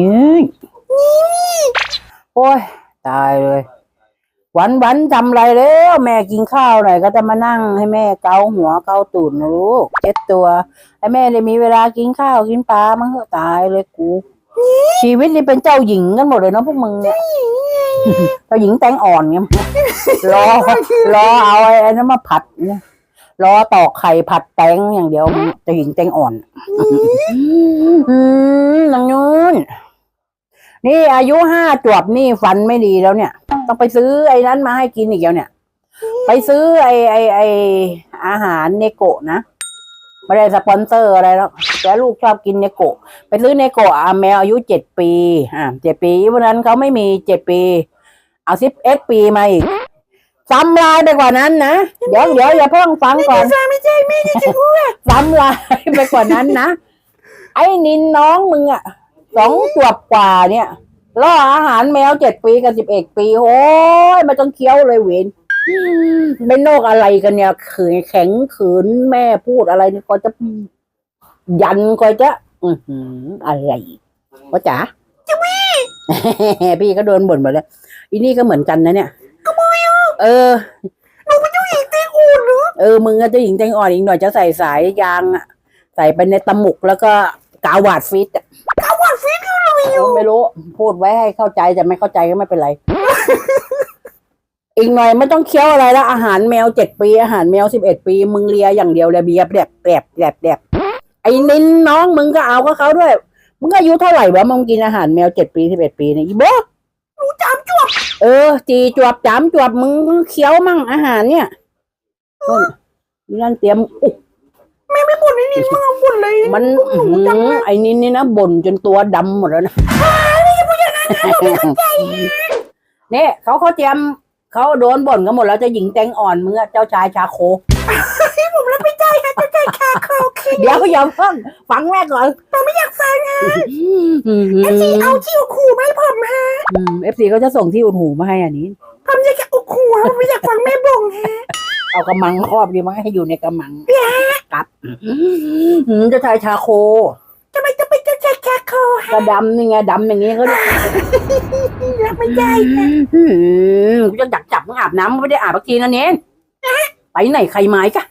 ยืดโอ้ยตายเลย วันวันทำอะไรแล้ว แม่กินข้าวหน่อยก็จะมานั่งให้แม่เกาหัวเกาตูดนะลูกเช็ดตัวให้แม่ได้มีเวลากินข้าวกินปลามันก็ตายเลยกู ชีวิตนี่เป็นเจ้าหญิงกันหมดเลยเนาะพวกมึงเนี่ยเจ้าหญิงแตงอ่อนไงรอรอเอาไอ้นั้นมาผัดเนี่ยรอตอกไข่ผัดแตงอย่างเดียวเจ้าหญิงแตงอ่อนอืมนางนูน นี่อายุห้าจวบนี่ฟันไม่ดีแล้วเนี่ย ต้องไปซื้อไอ้นั้นมาให้กินอีกแล้วเนี่ย ไปซื้อไอ้ไอ้ไอ้อาหารเนโกะนะไม่ได้สปอนเซอร์อะไรแล้วแต่ลูกชอบกินเนโกะไปซื้อเนโกะอะแมวอายุเจ็ดปีอ่าเจ็ดปีวันนั้นเขาไม่มีเจ็ดปี เอาสิบเอ็ดปีมาอีกซ้ำลายไปกว่านั้นนะเดี๋ยวเดี๋ยวอย่าเพิ่งฟังก่อนไม่ใช่ไม่ใช่จะพูดซ้ำลายไปกว่านั้นนะไอ้นินน้องมึงอะ สองขวบกว่าเนี่ยล่ออาหารแมวเจ็ดปีกับสิบเอ็ดปีโอ้ยไม่ต้องเคี้ยวเลยเวนเป็นโรคอะไรกันเนี่ยขืนแข็งขืนแม่พูดอะไรนี่ก็จะยันก็จะ อือหืออะไรพ่อจ๋าจะวีพี่ก็โดนบ่นหมดเลยอีนี่ก็เหมือนกันนะเนี่ยเออหนูเป็นเจ้าหญิงเต้อูดหรือเออมึงก็เจะหญิงแตงอ่อนอีกหน่อยจะใส่สายยางอะใส่ไปในตะหมุกแล้วก็กาวาดฟิตอะ กาวาดฟิตคืออะไรเออไม่รู้ พูดไว้ให้เข้าใจแต่ไม่เข้าใจก็ไม่เป็นไร อีกหน่อยไม่ต้องเคี้ยวอะไรแล้ว อาหารแมวเจ็ดปี อาหารแมวสิบเอ็ดปี มึงเลียอย่างเดียวเลยเบียบแดบแดบแดบแดบไอ้นินน้องมึงก็เอาก็เขาด้วย มึงก็อายุเท่าไหร่วะมึงกินอาหารแมวเจ็ดปีสิบเอ็ดปีเนี่ยอีโบหนูจามจวบเออ จีจวบจามจวบมึงเคี้ยวมั่งอาหารเนี่ยนู่นนั่นเตรียมอุ๊ยม นไอ้นี่มึงเอาบ่นเลยมันอื้อหือไอ้นินนี่นะบ่นจนตัวดำหมดแล้วนะเนี่ยเขาเขาเตรียมเขาโดนบ่นกันหมดแล้วเจะหญิงแตงอ่อนมึงอะเจ้าชายชาโคผมรับไม่ได้ค่ะจะใจคาคาโอเคเดี๋ยวอย่าเพิ่งฟังแม่ก่อนผมไม่อยากฟังอะอืมเอฟซีเอาที่อุขู่มาให้ผมฮะเอฟซีเขาจะส่งที่อุดหูมาให้อันนี้ผมอยากจะอุขู่ผมไม่อยากฟังแม่บ่งฮะเอากระมังครอบดีมั้ยให้อยู่ในกระมังค รับอืมเจ้าชายชาโคทำไมจะเป็นเจ้าชายคาโคฮะกระดำนี่ไงดำอย่างนี้เขาเรียกรับไม่ได้ฮะอืมกูจะดักจับมึงอาบน้ำมึงไม่ได้อาบสักทีนะเน้นไปไหนใครไม้กะ